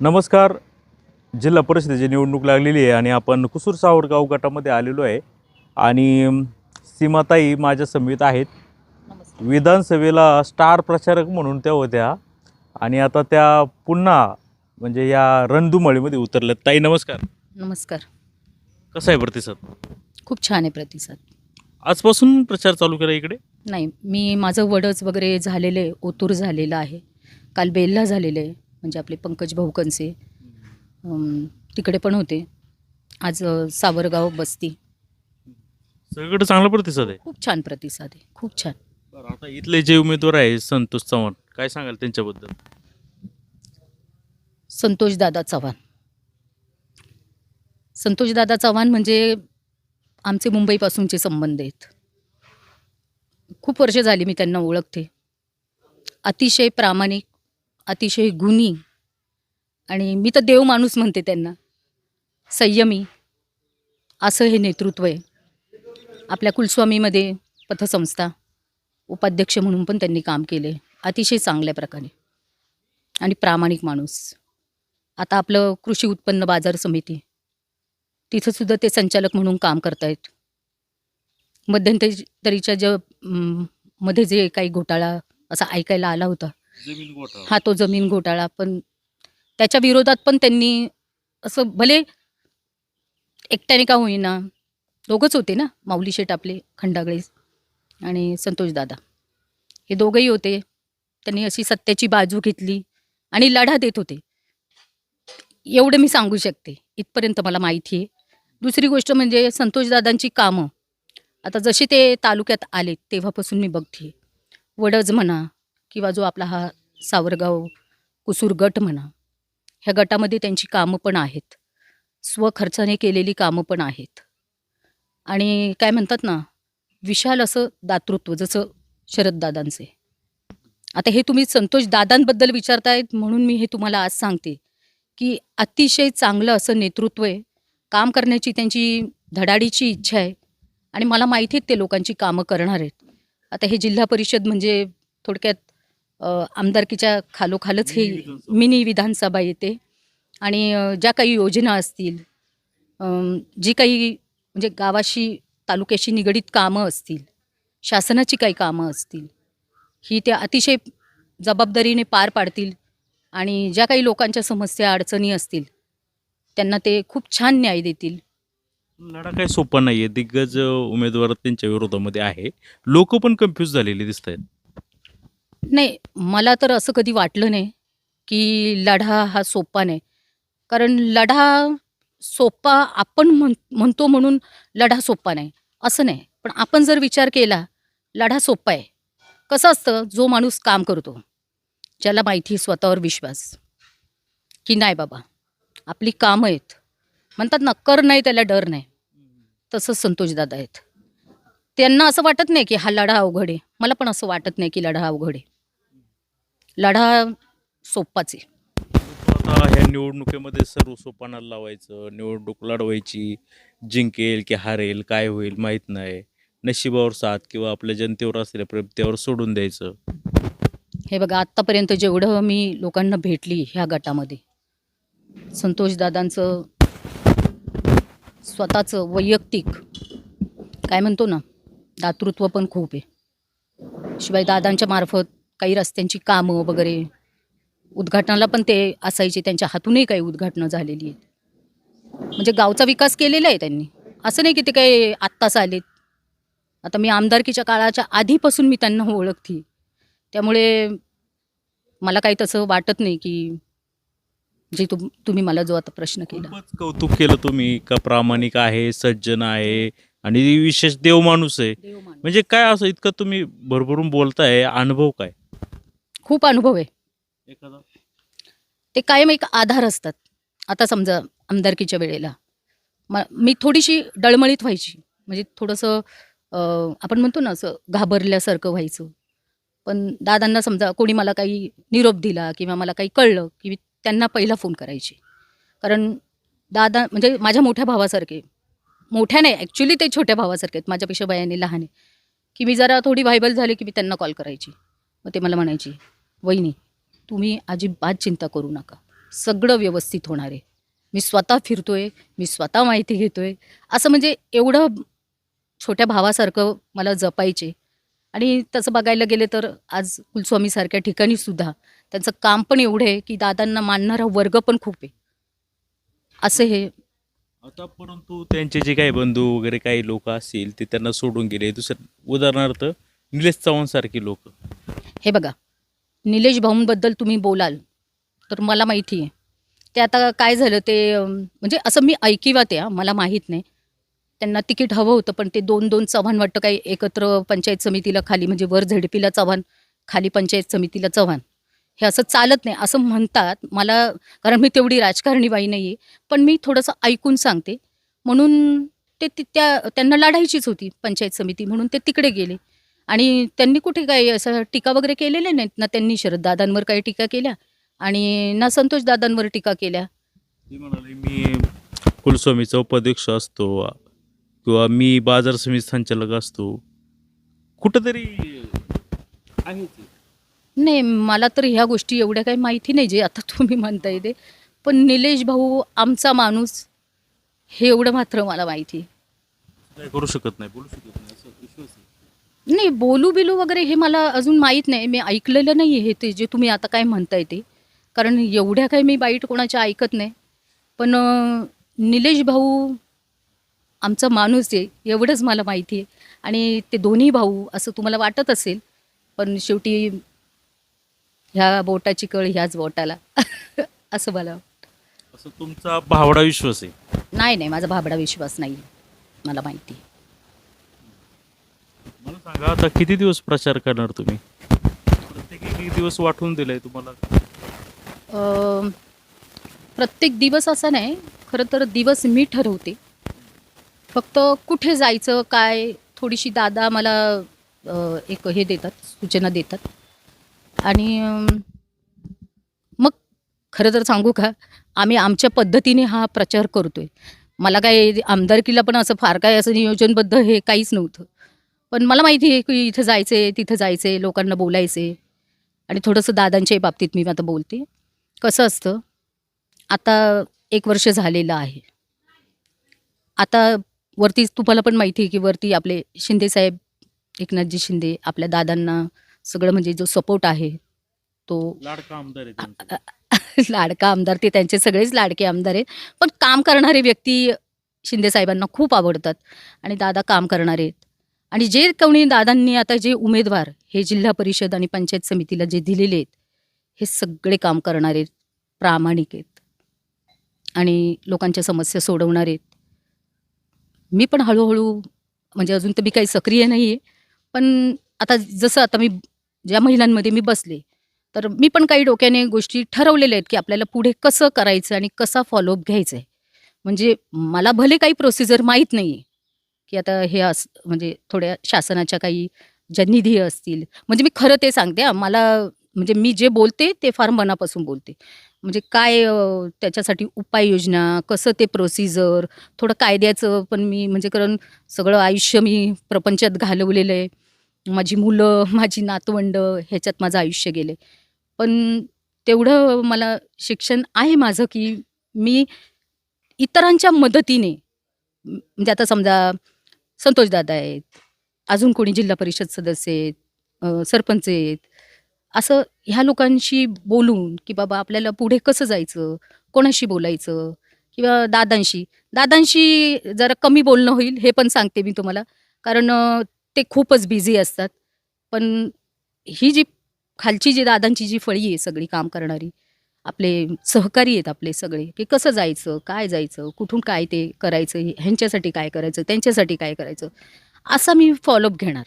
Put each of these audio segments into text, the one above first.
नमस्कार. जिल्हा परिषदेची निवडणूक लागलेली आहे आणि आपण कुसूर सावरगाव गटामध्ये आलेलो आहे. आणि सीमाताई माझ्या समीत आहेत. विधानसभेला स्टार प्रचारक म्हणून त्या होत्या. आणि आता त्या पुन्हा म्हणजे या रणधुमाळीमध्ये उतरल्यात. ताई नमस्कार. नमस्कार. कसा आहे प्रतिसाद? खूप छान आहे प्रतिसाद. आजपासून प्रचार चालू केला इकडे? नाही मी माझं वडच वगैरे झालेलं आहे ओतूर झालेलं आहे. काल बेल्ला झालेलं. आहे म्हणजे आपले पंकज भाऊ कनसे तिकडे पण होते. आज सावरगाव बस्ती. सगळीकडे चांगला प्रतिसाद आहे. खूप छान प्रतिसाद आहे. खूप छान. बरं आता इथले जे उमेदवार आहे संतोष चव्हाण काय सांगाल त्यांच्याबद्दल? संतोषदादा चव्हाण. संतोषदादा चव्हाण म्हणजे आमचे मुंबईपासूनचे संबंध आहेत. खूप वर्ष झाली मी त्यांना ओळखते. अतिशय प्रामाणिक अतिशय गुणी. आणि मी तर देव माणूस म्हणते त्यांना. संयमी. असं हे नेतृत्व आहे. आपल्या कुलस्वामीमध्ये पथसंस्था उपाध्यक्ष म्हणून पण त्यांनी काम केले. अतिशय चांगल्या प्रकारे. आणि प्रामाणिक माणूस. आता आपलं कृषी उत्पन्न बाजार समिती. तिथंसुद्धा ते संचालक म्हणून काम करतायत. मध्यंतरीच्या ज्या मध्ये जे काही घोटाळा असा ऐकायला आला होता जमीन घोटाळा. हा तो जमीन घोटाळा. पण त्याच्या विरोधात पण त्यांनी असं भले एकट्याने का होईना दोघंच होते ना माऊली शेठ आपले खंडागळे आणि संतोषदादा हे दोघंही होते. त्यांनी अशी सत्याची बाजू घेतली आणि लढा देत होते. एवढं मी सांगू शकते. इथपर्यंत मला माहिती आहे. दुसरी गोष्ट म्हणजे संतोषदादांची कामं. आता जसे ते तालुक्यात आले तेव्हापासून मी बघते. वडज म्हणा किंवा जो आपला हा सावरगाव कुसूर गट म्हणा ह्या गटामध्ये त्यांची कामं पण आहेत. स्वखर्चाने केलेली कामं पण आहेत. आणि काय म्हणतात ना विशाल असं दातृत्व जसं शरददादांचे आता हे तुम्ही संतोष दादांबद्दल विचारतायत म्हणून मी हे तुम्हाला आज सांगते की अतिशय चांगलं असं नेतृत्व आहे. काम करण्याची त्यांची धडाडीची इच्छा आहे आणि मला माहिती आहेत ते लोकांची कामं करणार आहेत. आता हे जिल्हा परिषद म्हणजे थोडक्यात आमदारकीच्या खालोखालच हे मिनी विधानसभा. येते. आणि ज्या काही योजना असतील जी काही म्हणजे गावाशी तालुक्याशी निगडीत कामं असतील शासनाची काही कामं असतील ही त्या अतिशय जबाबदारीने पार पाडतील आणि ज्या काही लोकांच्या समस्या अडचणी असतील त्यांना ते खूप छान न्याय देतील. लढा काही सोपा नाहीये. दिग्गज अ, उमेदवार त्यांच्या विरोधामध्ये आहे. लोक पण कन्फ्यूज झालेली दिसत आहेत नाही मला तर असं कधी वाटलं नाही की लढा हा सोपा नाही. कारण लढा सोपा आपण म्हण म्हणतो म्हणून लढा सोपा नाही. असं नाही. पण आपण जर विचार केला लढा सोपा आहे. कसं असतं जो माणूस काम करतो ज्याला माहिती आहे स्वतःवर विश्वास की नाही बाबा आपली कामं आहेत. म्हणतात ना कर नाही त्याला डर नाही. तसंच संतोषदादा आहेत. त्यांना असं वाटत नाही की हा लढा अवघड आहे. मला पण असं वाटत नाही की लढा अवघड आहे. लढा सोपाच आहे. आता ह्या निवडणुकीमध्ये सर्व सोपानाला लावायचं निवडणूक लढवायची जिंकेल की हारेल काय होईल माहीत नाही. नशिबावर साथ किंवा आपल्या जनतेवर असलेल्या प्रेम त्यावर सोडून द्यायचं. हे बघा आत्तापर्यंत जेवढं मी लोकांना भेटली ह्या गटामध्ये संतोषदादांचं स्वतःचं वैयक्तिक काय म्हणतो ना दातृत्व पण खूप आहे. शिवाय दादांच्या मार्फत काही रस्त्यांची कामं वगैरे. उद्घाटनाला पण ते असायचे त्यांच्या हातूनही काही उद्घाटनं झालेली आहेत. म्हणजे गावचा विकास केलेला आहे त्यांनी. असं नाही की ते काही आत्ताच आलेत. आता मी आमदारकीच्या काळाच्या आधीपासून मी त्यांना ओळखते. त्यामुळे मला काही तसं वाटत नाही की जे तुम तुम्ही मला जो आता प्रश्न केला. खूपच कौतुक केलं तुम्ही का प्रामाणिक आहे सज्जन आहे आणि विशेष देव माणूस आहे. म्हणजे काय असं इतकं तुम्ही भरभरून बोलताय अनुभव काय? खूप अनुभव आहे. एखादा? ते कायम एक आधार असतात. आता समजा आमदारकीच्या वेळेला. म मी थोडीशी डळमळीत व्हायची. म्हणजे थोडंसं अं, आपण म्हणतो ना असं घाबरल्यासारखं व्हायचं. पण दादांना समजा कोणी मला काही निरोप दिला किंवा मला काही कळलं की मी त्यांना पहिला फोन करायची. कारण दादा म्हणजे माझ्या मोठ्या भावासारखे मोठ्या नाही ॲक्च्युली ते छोट्या भावासारखे आहेत माझ्यापेक्षा वयाने लहान आहे. की मी जरा थोडी व्हायबल झाले की मी त्यांना कॉल करायची. मग ते मला म्हणायची वहिनी तुम्ही अजिबात चिंता करू नका. सगळं व्यवस्थित होणार आहे. मी स्वतः फिरतोय मी स्वतः माहिती घेतोय. असं म्हणजे एवढं छोट्या भावासारखं मला जपायचे. आणि तसं बघायला गेले तर आज कुलस्वामीसारख्या ठिकाणी सुद्धा त्यांचं काम पण एवढं आहे की दादांना मानणारा वर्ग पण खूप आहे. असं हे. आता परंतु त्यांचे जे काही बंधू वगैरे काही लोक असतील ते त्यांना सोडून गेले. दुसरं उदाहरणार्थ निलेश चव्हाण सारखी लोक. हे बघा निलेश भाऊंबद्दल तुम्ही बोलाल तर मला माहिती आहे. ते आता काय झालं ते म्हणजे असं मी ऐकिवात आहे मला माहीत नाही. त्यांना तिकीट हवं होतं पण ते दोन दोन चव्हाण वाटतं काही एकत्र पंचायत समितीला खाली म्हणजे वर झेडपीला चव्हाण खाली पंचायत समितीला चव्हाण. हे असं चालत नाही असं म्हणतात. मला कारण मी तेवढी राजकारणी बाई नाही आहे पण मी थोडंसं ऐकून सांगते. म्हणून ते ति- त्या त्यांना लढायचीच होती पंचायत समिती म्हणून ते तिकडे गेले. आणि त्यांनी कुठे काही असं टीका वगैरे केलेल्या नाहीत. ना त्यांनी शरददादांवर काही टीका केल्या आणि ना संतोष दादांवर टीका केल्या. ते म्हणाले मी कुलस्वामीचा उपाध्यक्ष असतो किंवा मी बाजार समिती संचालक असतो. कुठंतरी आहे ते. नाही मला तर ह्या गोष्टी एवढ्या काही माहिती नाही जे आता तुम्ही म्हणताय ते. पण निलेश भाऊ आमचा माणूस हे एवढं मात्र मला माहिती. करू शकत नाही बोलू शकत नाही. नाही बोलू बिलू वगैरे हे मला अजून माहीत नाही. मी ऐकलेलं नाही हे ते जे तुम्ही आता काय म्हणताय ते. कारण एवढ्या काही मी वाईट कोणाच्या ऐकत नाही. पण निलेश भाऊ आमचा माणूस आहे एवढंच मला माहिती आहे. आणि ते दोन्ही भाऊ असं तुम्हाला वाटत असेल पण शेवटी ह्या बोटाची कळ ह्याच बोटाला. असं मला वाटतं. असं तुमचा भावडा विश्वास आहे? नाही नाही माझा भाबडा विश्वास नाही मला माहिती आहे. मला सांगा आता किती दिवस प्रचार करणार तुम्ही? प्रत्येक एक दिवस वाटून दिलाय तुम्हाला. प्रत्येक दिवस असा नाही खरं तर दिवस मी ठरवते. फक्त कुठे जायचं काय थोडीशी दादा मला एक हे देतात सूचना देतात. आणि मग खरं तर सांगू का आम्ही आमच्या पद्धतीने हा प्रचार करतोय. मला काय आमदारकीला पण असं फार काय असं नियोजनबद्ध हे काहीच नव्हतं. पण मला माहिती आहे की इथं जायचं तिथं जायचं लोकांना बोलायचं आणि थोडंसं दादांच्याही बाबतीत मी आता बोलते. कसं असतं आता एक वर्ष झालेलं आहे. आता वरती तुम्हाला पण माहिती आहे की वरती आपले शिंदेसाहेब एकनाथजी शिंदे आपल्या दादांना सगळं म्हणजे जो सपोर्ट आहे तो लाडका आमदार. लाडका आमदार ते त्यांचे सगळेच लाडके आमदार आहेत. पण काम करणारे व्यक्ती शिंदेसाहेबांना खूप आवडतात. आणि दादा काम करणारे आहेत. आणि जे कोणी दादांनी आता जे उमेदवार हे जिल्हा परिषद आणि पंचायत समितीला जे दिलेले आहेत हे सगळे काम करणारे प्रामाणिक आहेत. आणि लोकांच्या समस्या सोडवणारे आहेत. मी पण हळूहळू म्हणजे अजून तर मी काही सक्रिय नाही आहे पण आता जसं आता मी ज्या महिलांमध्ये मी बसले तर मी पण काही डोक्याने गोष्टी ठरवलेल्या आहेत की आपल्याला पुढे कसं करायचं आणि कसा फॉलोअप घ्यायचा आहे म्हणजे मला भले काही प्रोसिजर माहीत नाही आहे की आता हे अस म्हणजे थोड्या शासनाच्या काही ज्या निधी असतील. म्हणजे मी खरं ते सांगते मला म्हणजे मी जे बोलते ते फार मनापासून बोलते. म्हणजे काय त्याच्यासाठी उपाययोजना कसं ते प्रोसिजर थोडं कायद्याचं पण मी म्हणजे कारण सगळं आयुष्य मी प्रपंचात घालवलेलं आहे. माझी मुलं माझी नातवंड ह्याच्यात माझं आयुष्य गेले पण तेवढं मला शिक्षण आहे माझं की मी इतरांच्या मदतीने म्हणजे आता समजा संतोष दादा आहेत अजून कोणी जिल्हा परिषद सदस्य आहेत सरपंच आहेत. असं ह्या लोकांशी बोलून की बाबा आपल्याला पुढे कसं जायचं कोणाशी बोलायचं किंवा दादांशी. दादांशी जरा कमी बोलणं होईल हे पण सांगते मी तुम्हाला. कारण ते खूपच बिझी असतात. पण ही जी खालची जी दादांची जी फळी आहे सगळी काम करणारी आपले सहकारी आहेत आपले सगळे की कसं जायचं काय जायचं कुठून काय ते करायचं हे- ह्यांच्यासाठी काय करायचं त्यांच्यासाठी काय करायचं असा मी फॉलोअप घेणार.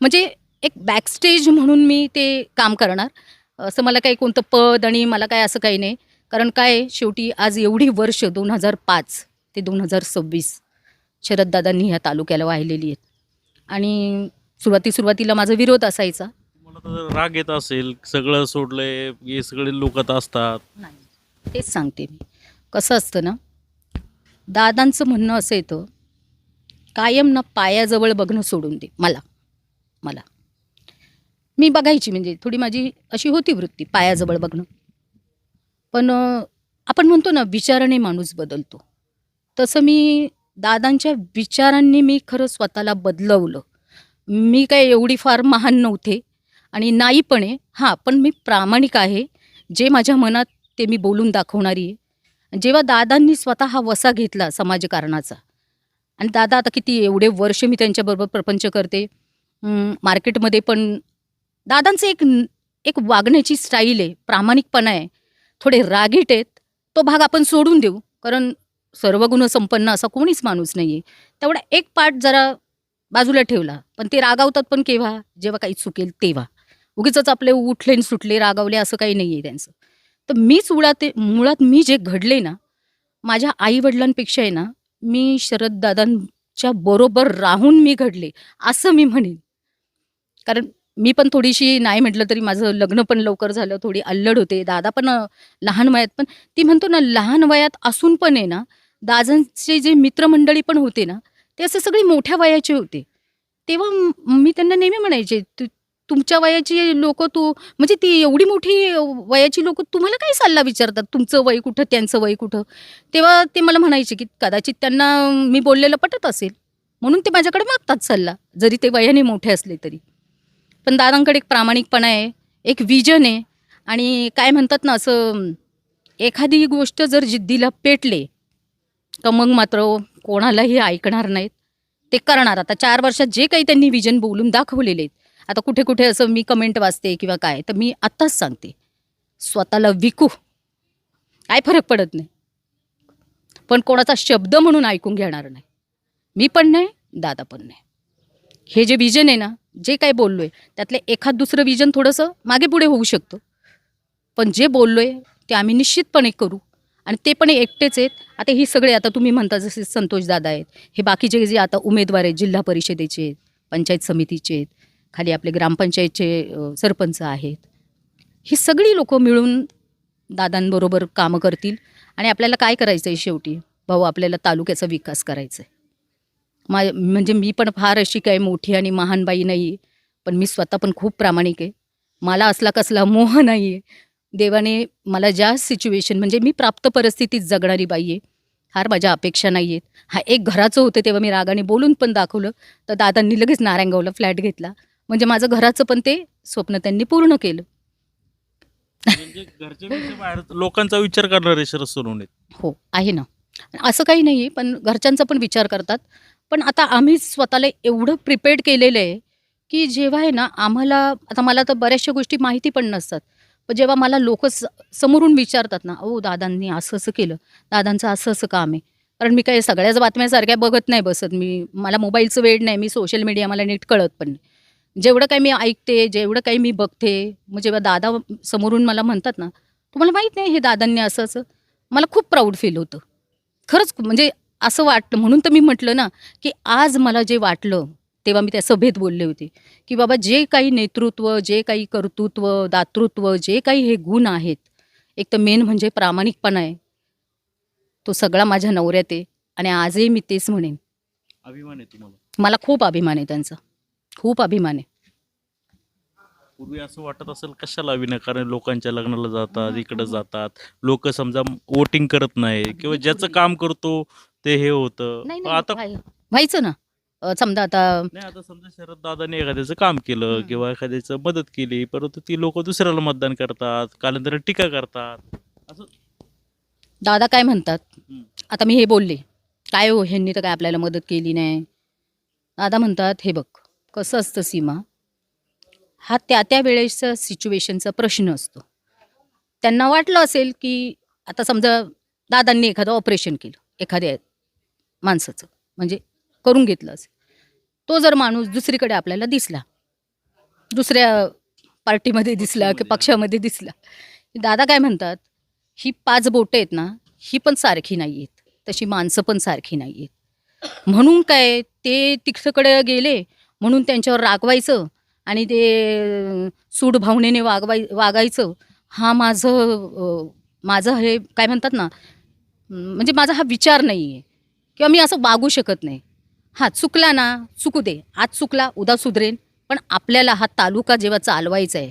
म्हणजे एक बॅकस्टेज म्हणून मी ते काम करणार. असं मला काही कोणतं पद आणि मला काय असं काही नाही. कारण काय शेवटी आज एवढी वर्ष दोन हजार पाच ते दोन हजार सव्वीस शरददादांनी ह्या तालुक्याला वाहिलेली आहेत. आणि सुरुवाती सुरुवातीला माझा विरोध असायचा. तुम्हाला राग येत असेल सगळं सोडलंय हे सगळे लोक आता असतात. नाही. तेच सांगते मी. कसं असतं ना दादांचं म्हणणं असं येतं कायम ना पायाजवळ बघणं सोडून दे मला मला. मी बघायची म्हणजे थोडी माझी अशी होती वृत्ती पायाजवळ बघणं. पण आपण म्हणतो ना विचाराने माणूस बदलतो. तसं मी दादांच्या विचारांनी मी खरं स्वतःला बदलवलं. मी काय एवढी फार महान नव्हते. आणि नाही पण आहे हां पण मी प्रामाणिक आहे. जे माझ्या मनात ते मी बोलून दाखवणारी आहे. जेव्हा दादांनी स्वतः हा वसा घेतला समाजकारणाचा आणि दादा आता किती एवढे वर्ष मी त्यांच्याबरोबर प्रपंच करते. मार्केटमध्ये पण दादांचं एक एक वागण्याची स्टाईल आहे प्रामाणिकपणा आहे. थोडे रागीट आहेत तो भाग आपण सोडून देऊ. कारण सर्व गुणसंपन्न असा कोणीच माणूस नाही आहे तेवढा एक पार्ट जरा बाजूला ठेवला पण ते रागावतात पण केव्हा? जेव्हा काही चुकेल तेव्हा. उगीच आपले उठले न सुटले रागावले असं काही नाही आहे त्यांचं. तर मीच मुळात मुळात मी जे घडले ना माझ्या आईवडिलांपेक्षा आहे ना मी शरददादांच्या बरोबर राहून मी घडले असं मी म्हणेन. कारण मी पण थोडीशी नाही म्हटलं तरी माझं लग्न पण लवकर झालं थोडी अल्लड होते. दादा पण लहान वयात पण ती म्हणतो ना लहान वयात असून पण आहे ना दादांचे जे मित्रमंडळी पण होते ना ते असे सगळे मोठ्या वयाचे होते. तेव्हा मी त्यांना नेहमी म्हणायचे "तु- तुमच्या वयाची लोक तू म्हणजे ती एवढी मोठी वयाची लोक तुम्हाला काय सल्ला विचारतात? तुमचं वय कुठं त्यांचं वय कुठं? तेव्हा ते मला म्हणायचे की कदाचित त्यांना मी बोललेलं पटत असेल. म्हणून ते माझ्याकडे मागतात सल्ला जरी ते वयाने मोठे असले तरी. पण दादांकडे एक प्रामाणिकपणा आहे एक विजन आहे आणि काय म्हणतात ना असं एखादी गोष्ट जर जिद्दीला पेटले तर मग मात्र कोणालाही ऐकणार नाहीत. ते करणार. आता चार वर्षात जे काही त्यांनी विजन बोलून दाखवलेले आहेत आता कुठे कुठे असं मी कमेंट वाचते किंवा काय तर मी आत्ताच सांगते. स्वतःला विकू. काय फरक पडत नाही. पण कोणाचा शब्द म्हणून ऐकून घेणार नाही. मी पण नाही दादा पण नाही. हे जे विजन आहे ना जे काय बोललो आहे त्यातले एखाद दुसरं विजन थोडंसं मागे पुढे होऊ शकतं. पण जे बोललो आहे ते आम्ही निश्चितपणे करू. आणि ते पण एकटेच आहेत. आता ही सगळे आता तुम्ही म्हणता जसे संतोष दादा आहेत. हे बाकीचे जे आता उमेदवार आहेत जिल्हा परिषदेचे आहेत पंचायत समितीचे आहेत खाली आपले ग्रामपंचायतचे सरपंच आहेत. ही सगळी लोक मिळून दादांबरोबर कामं करतील आणि आपल्याला काय करायचं आहे शेवटी? भाऊ आपल्याला तालुक्याचा विकास करायचा आहे मा म्हणजे मी पण फार अशी काय मोठी आणि महान बाई नाही आहे पण मी स्वतः पण खूप प्रामाणिक आहे. मला असला कसला मोह नाही आहे देवाने मला ज्या सिच्युएशन म्हणजे मी प्राप्त परिस्थितीत जगणारी बाई आहे फार माझ्या अपेक्षा नाही आहेत हा एक घराचं होतं तेव्हा मी रागाने बोलून पण दाखवलं. तर दादांनी लगेच नारायणगावला फ्लॅट घेतला. म्हणजे माझं घराचं पण ते स्वप्न त्यांनी पूर्ण केलं. म्हणजे घरच्यापेक्षा बाहेर लोकांचा विचार करणारे शरद सोनवणे. हो आहे ना. असं काही नाही आहे पण घरच्यांचा पण विचार करतात. पण आता आम्ही स्वतःला एवढं प्रिपेअर्ड केलेलं आहे की जेव्हा आहे ना आम्हाला आता मला तर बऱ्याचशा गोष्टी माहिती पण नसतात. पण जेव्हा मला लोक समोरून विचारतात ना ओ दादांनी असं असं केलं. दादांचं असं असं काम आहे. कारण मी काय सगळ्याच बातम्यासारख्या बघत नाही बसत. मी मला मोबाईलचं वेळ नाही. मी सोशल मीडिया मला नीट कळत पण नाही. जेवढं काही मी ऐकते जेवढं काही मी बघते मग जेव्हा दादा समोरून मला म्हणतात ना तुम्हाला माहीत नाही हे दादांनी असं असं. मला खूप प्राऊड फील होतं. खरंच म्हणजे असं वाटलं म्हणून तर मी म्हटलं ना की आज मला जे वाटलं तेव्हा मी त्या सभेत बोलले होते की बाबा जे काही नेतृत्व जे काही कर्तृत्व दातृत्व जे काही हे गुण आहेत एक तर मेन म्हणजे प्रामाणिकपणा आहे. तो सगळा माझ्या नवऱ्यात आहे आणि आजही मी तेच म्हणेन. अभिमान आहे तुम्हाला. मला खूप अभिमान आहे त्यांचा. खूप अभिमान आहे. पूर्वी असं वाटत असेल कशाला विनाकारण लोकांच्या लग्नाला जातात इकडे जातात. लोक समजा वोटिंग करत नाही किंवा ज्याचं काम करतो ते हे होतं. पण नाही आता व्हाय- व्हायचं ना. अ, समजा आता नाही आता समजा शरद दादाने एखाद्याचं काम केलं हम्म. किंवा एखाद्याचं मदत केली परंतु ती लोक दुसऱ्याला मतदान करतात कालांतर टीका करतात. असं दादा काय म्हणतात. आता मी हे बोलले. काय हो ह्यांनी तर काय आपल्याला मदत केली नाही. दादा म्हणतात हे बघ कसं असतं सीमा? हा त्या त्या वेळेचा सिच्युएशनचा प्रश्न असतो. त्यांना वाटलं असेल की आता समजा दादांनी एखादं ऑपरेशन केलं एखाद्या माणसाचं म्हणजे करून घेतलं असेल. तो जर माणूस दुसरीकडे आपल्याला दिसला दुसऱ्या पार्टीमध्ये दिसला की पक्षामध्ये. दिसला दादा काय म्हणतात ही पाच बोटं आहेत ना ही पण सारखी नाही आहेत तशी माणसं पण सारखी नाही आहेत म्हणून काय ते तिकडे गेले म्हणून त्यांच्यावर रागवायचं आणि ते सूड भावनेने वागवाय वागायचं. हा माझं माझं हे काय म्हणतात ना म्हणजे माझा हा विचार नाही आहे किंवा मी असं वागू शकत नाही. हा चुकला ना चुकू दे. आज चुकला उद्या सुधरेन. पण आपल्याला हा तालुका जेव्हा चालवायचा आहे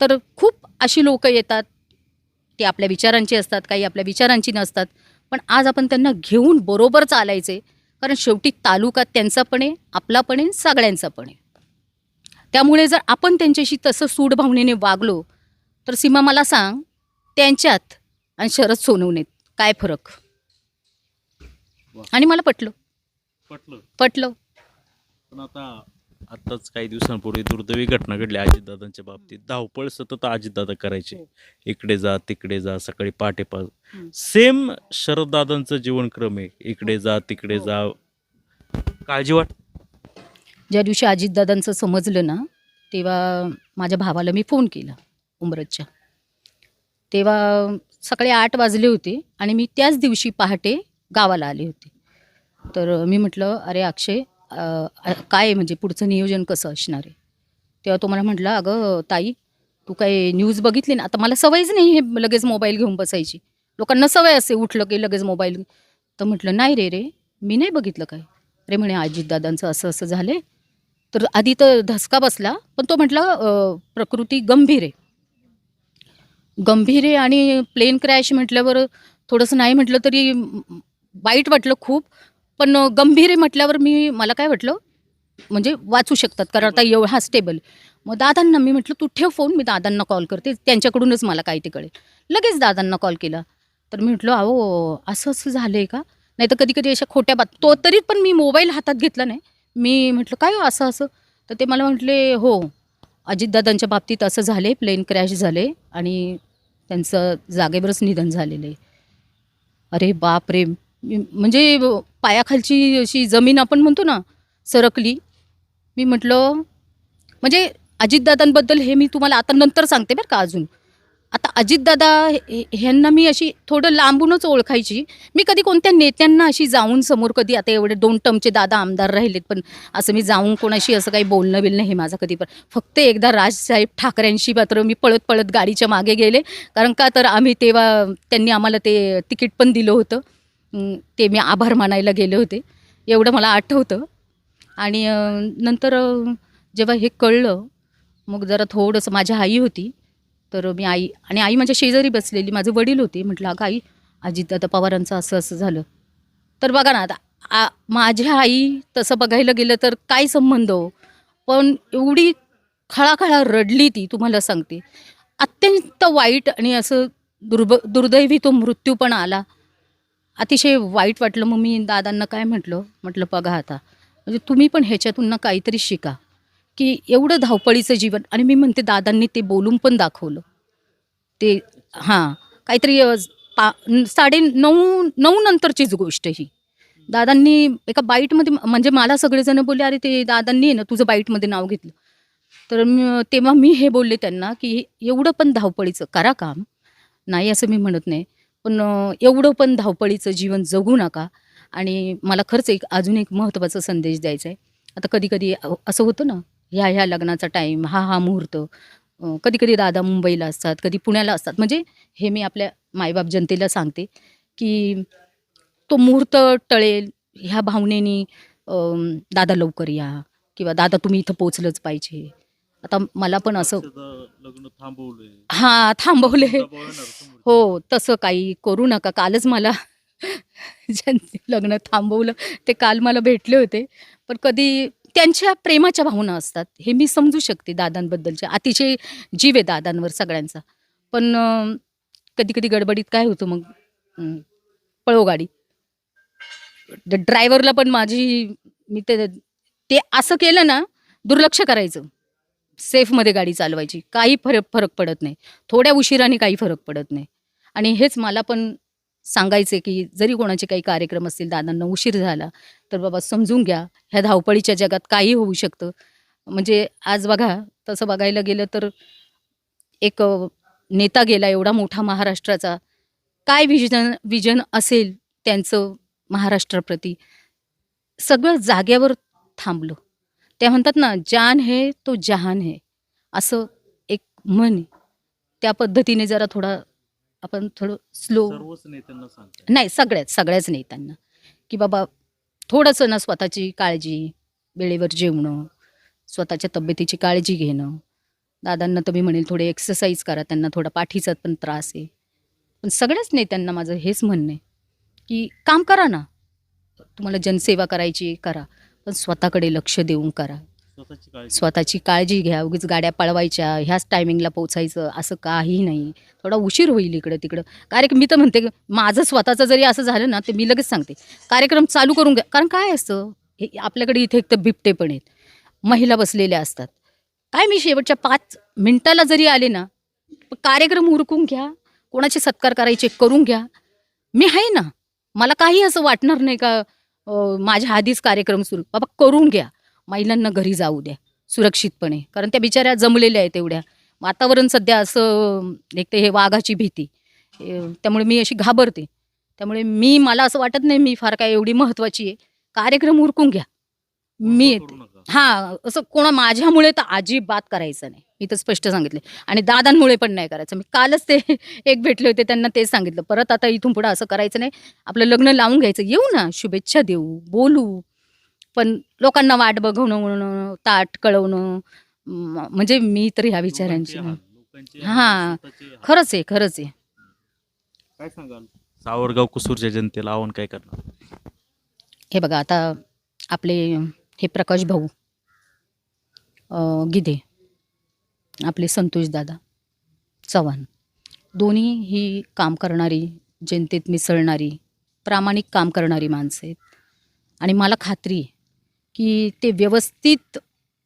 तर खूप अशी लोक येतात. ते आपल्या विचारांची असतात काही आपल्या विचारांची नसतात. पण आज आपण त्यांना घेऊन बरोबर चालायचे कारण शेवटी तालुका त्यांचा पण आहे आपला पण आहे सगळ्यांचा पण आहे. त्यामुळे जर आपण त्यांच्याशी तसं सूड भावनेने वागलो तर सीमा मला सांग त्यांच्यात आणि शरद सोनवणेत काय फरक. आणि मला पटलं. पटलं. पटलं. पण आता आत्ताच काही दिवसांपूर्वी दुर्दैवी घटना घडली. अजितदादांच्या बाबतीत धावपळ सतत अजितदादा करायचे. हो. इकडे जा तिकडे जा सकाळी पहाटे पाच. सेम शरददादांचं जीवनक्रम आहे. इकडे जा तिकडे हो. जा. काळजी वाट. ज्या दिवशी अजितदादांचं समजलं ना तेव्हा माझ्या भावाला मी फोन केला उमरतच्या तेव्हा सकाळी आठ वाजले होते आणि मी त्याच दिवशी पहाटे गावाला आले होते. तर मी म्हटलं अरे अक्षय काय म्हणजे पुढचं नियोजन कसं असणार आहे? तेव्हा तो मला म्हटला अगं ताई तू काय न्यूज बघितली ना? आता मला सवयच नाही हे लगेच मोबाईल घेऊन बसायची. लोकांना सवय असते उठलं की लगेच मोबाईल तर म्हटलं नाही रे रे मी नाही बघितलं काय? अरे म्हणे अजितदादांचं असं असं झाले तर आधी तर धसका बसला पण तो म्हटला प्रकृती गंभीर आहे. गंभीर आहे आणि प्लेन क्रॅश म्हटल्यावर थोडंसं नाही म्हटलं तरी वाईट वाटलं खूप. पण गंभीर आहे म्हटल्यावर मी मला काय वाटलं म्हणजे वाचू शकतात कारण आता एवढा स्टेबल मग दादांना मी म्हटलं तू ठेव फोन मी दादांना कॉल करते त्यांच्याकडूनच मला काय ते कळेल. लगेच दादांना कॉल केला. तर मी म्हटलं अहो असं असं झालं आहे का? नाही तर कधी कधी अशा खोट्या बात तो तरी पण मी मोबाईल हातात घेतला नाही. मी म्हटलं काय हो असं असं? तर ते मला म्हटले हो अजितदादांच्या बाबतीत असं झाले प्लेन क्रॅश झाले आणि त्यांचं जागेवरच निधन झालेलं आहे. अरे बाप रे म्हणजे पायाखालची अशी जमीन आपण म्हणतो ना सरकली. मी म्हटलं म्हणजे अजितदादांबद्दल हे मी तुम्हाला आता नंतर सांगते बरं का अजून. आता अजितदादा हे- ह्यांना मी अशी थोडं लांबूनच ओळखायची. मी कधी कोणत्या नेत्यांना अशी जाऊन समोर कधी आता एवढे दोन टमचे दादा आमदार राहिलेत पण असं मी जाऊन कोणाशी असं काही बोलणं बिलणं हे माझं कधी पण फक्त एकदा राजसाहेब ठाकरेंशी मात्र मी पळत पळत गाडीच्या मागे गेले. कारण का तर आम्ही तेव्हा त्यांनी आम्हाला ते तिकीट पण दिलं होतं. ते मी आभार मानायला गेले होते. एवढं मला आठवतं. आणि नंतर जेव्हा हे कळलं मग जरा थोडंसं माझ्या आई होती. तर मी आई आणि आई माझ्या शेजारी बसलेली. माझे वडील होते. म्हटलं अगं आई अजितदादा पवारांचं असं असं झालं. तर बघा ना आता आ माझ्या आई तसं बघायला गेलं तर काय संबंध हो? पण एवढी खळाखळा रडली ती तुम्हाला सांगते. अत्यंत वाईट आणि असं दुर्ब दुर्दैवी तो मृत्यू पण आला. अतिशय वाईट वाटलं. मग मी दादांना काय म्हटलं? म्हटलं बघा आता म्हणजे तुम्ही पण ह्याच्यातून ना काहीतरी शिका. की एवढं धावपळीचं जीवन. आणि मी म्हणते दादांनी ते बोलून पण दाखवलं. ते हां काहीतरी पा साडे नऊ नऊ नंतरचीच गोष्ट ही. दादांनी एका बाईटमध्ये म्हणजे मला सगळेजण बोलले अरे ते दादांनी आहे ना तुझं बाईटमध्ये नाव घेतलं. तर तेव्हा मी हे बोलले त्यांना की एवढं पण धावपळीचं करा काम. नाही असं मी म्हणत नाही. पण एवढं पण धावपळीचं जीवन जगू नका. आणि मला खरंच एक अजून एक महत्त्वाचा संदेश द्यायचा आहे आता कधी कधी असं होतं ना ह्या ह्या लग्नाचा टाईम हा हा मुहूर्त कधी कधी दादा मुंबईला असतात कधी पुण्याला असतात. म्हणजे हे मी आपल्या मायबाप जनतेला सांगते की तो मुहूर्त टळेल ह्या भावनेनी दादा लवकर या किंवा दादा तुम्ही इथं पोचलंच पाहिजे. आता मला पण असं लग्न थांबवलंय. हां थांबवले. हो तसं काही करू नका. कालच मला ज्यांनी लग्न थांबवलं ते काल मला भेटले होते. पण कधी त्यांच्या प्रेमाच्या भावना असतात हे मी समजू शकते दादांबद्दलच्या अतिशय जीव आहे दादांवर सगळ्यांचा. पण कधी कधी गडबडीत काय होतं मग? अं, पळव गाडी ड्रायव्हरला पण माझी मी ते ते असं केलं ना दुर्लक्ष करायचं. सेफमध्ये गाडी चालवायची. काही फरक फरक पडत नाही. थोड्या उशिराने काही फरक पडत नाही. आणि हेच मला पण सांगायचे की जरी कोणाचे काही कार्यक्रम असतील दादांना उशीर झाला तर बाबा समजून घ्या. ह्या धावपळीच्या जगात काही होऊ शकतं. म्हणजे आज बघा तसं बघायला गेलं तर एक नेता गेला एवढा मोठा महाराष्ट्राचा. काय विजन विजन असेल त्यांचं महाराष्ट्राप्रती? सगळं जाग्यावर थांबलं. त्या म्हणतात ना जान है तो जहान है. असं एक म्हण. त्या पद्धतीने जरा थोडा आपण थोडं स्लो सर्वच नेत्यांना सांगताय. नाही सगळ्याच सगळ्याच नेत्यांना. की बाबा थोडंसं ना स्वतःची काळजी वेळेवर जेवणं स्वतःच्या तब्येतीची काळजी घेणं. दादांना तर मी म्हणेल थोडे एक्सरसाइज करा त्यांना थोडा पाठीचा पण त्रास आहे. पण सगळ्याच नेत्यांना माझं हेच म्हणणं आहे की काम करा ना. तुम्हाला जनसेवा करायची करा. पण स्वतःकडे लक्ष देऊन करा. स्वतःची काळजी. स्वतःची काळजी घ्या. उगीच गाड्या पळवायच्या ह्याच टायमिंगला पोचायचं असं काही नाही. थोडा उशीर होईल इकडं तिकडं. कार्यक्रम मी तर म्हणते माझं स्वतःचं जरी असं झालं ना ते मी लगेच सांगते. कार्यक्रम चालू करून घ्या. कारण काय असतं हे आपल्याकडे इथे एक तर बिबटे पण आहेत. महिला बसलेल्या असतात. काय मी शेवटच्या पाच मिनिटाला जरी आले ना कार्यक्रम उरकून घ्या. कोणाचे सत्कार करायचे करून घ्या. मी आहे ना. मला काही असं वाटणार नाही का माझ्या आधीच कार्यक्रम सुरू. बाबा करून घ्या. महिलांना घरी जाऊ द्या सुरक्षितपणे. कारण त्या बिचाऱ्या जमलेल्या आहेत एवढ्या. वातावरण सध्या असं एक तर हे वाघाची भीती. त्यामुळे मी अशी घाबरते. त्यामुळे मी मला असं वाटत नाही मी फार काय एवढी महत्त्वाची आहे. कार्यक्रम उरकून घ्या. मी नका. हां असं कोणा माझ्यामुळे तर अजिबात करायचं नाही. मी तर स्पष्ट सांगितले. आणि दादांमुळे पण नाही करायचं. मी कालच ते एक भेटले होते त्यांना तेच सांगितलं. परत आता इथून पुढं असं करायचं नाही. आपलं लग्न लावून घ्यायचं. येऊ ना शुभेच्छा देऊ बोलू. पण लोकांना वाट बघवणं ताट कळवणं म्हणजे मी तर ह्या विचारांची हां. खरंच आहे खरंच आहे. काय सांगाल? सावरगाव कुसूरच्या जनतेला आव्हान काय करणार? हे बघा आता आपले हे प्रकाश भाऊ गिदे गिधे आपले संतोषदादा चव्हाण. दोन्ही ही काम करणारी जनतेत मिसळणारी प्रामाणिक काम करणारी माणसं आहेत. आणि मला खात्री आहे की ते व्यवस्थित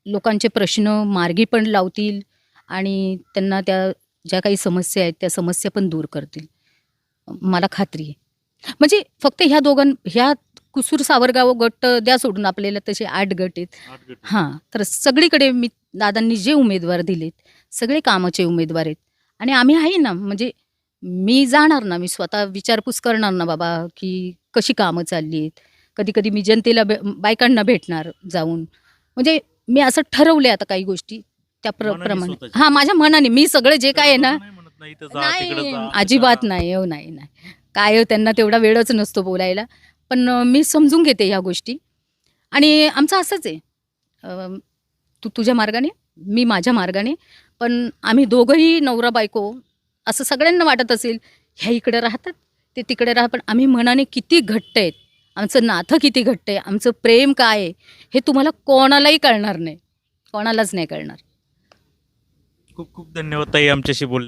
लोकांचे प्रश्न मार्गी पण लावतील आणि त्यांना त्या ज्या काही समस्या आहेत त्या समस्या पण दूर करतील. मला खात्री आहे. म्हणजे फक्त ह्या दोघां ह्या कुसूर सावरगाव गट द्या सोडून आपल्याला तसे आठ गट आहेत. हां तर सगळीकडे मी दादांनी जे उमेदवार दिलेत सगळे कामाचे उमेदवार आहेत. आणि आम्ही आहे ना म्हणजे मी जाणार ना मी स्वतः विचारपूस करणार ना बाबा की कशी कामं चालली आहेत. कधी कधी मी जनतेला भे बायकांना भेटणार जाऊन. म्हणजे मी असं ठरवले आता काही गोष्टी त्या प्र प्रमाणे. हां माझ्या मनाने. मी सगळे जे काय आहे ना नाही अजिबात. नाही हो नाही नाही. काय हो, त्यांना तेवढा वेळच नसतो बोलायला. पण मी समजून घेते ह्या गोष्टी. आणि आमचं असंच आहे. तू तुझ्या मार्गाने मी माझ्या मार्गाने पण आम्ही दोघंही नवरा बायको असं सगळ्यांना वाटत असेल ह्या इकडे राहतात ते तिकडे राहतात पण आम्ही मनाने किती घट्ट आहेत. आमचं नातं किती घट्ट आहे आमचं प्रेम काय आहे हे तुम्हाला कोणालाही कळणार नाही. कोणालाच नाही कळणार. खूप खूप धन्यवाद ताई आमच्याशी बोल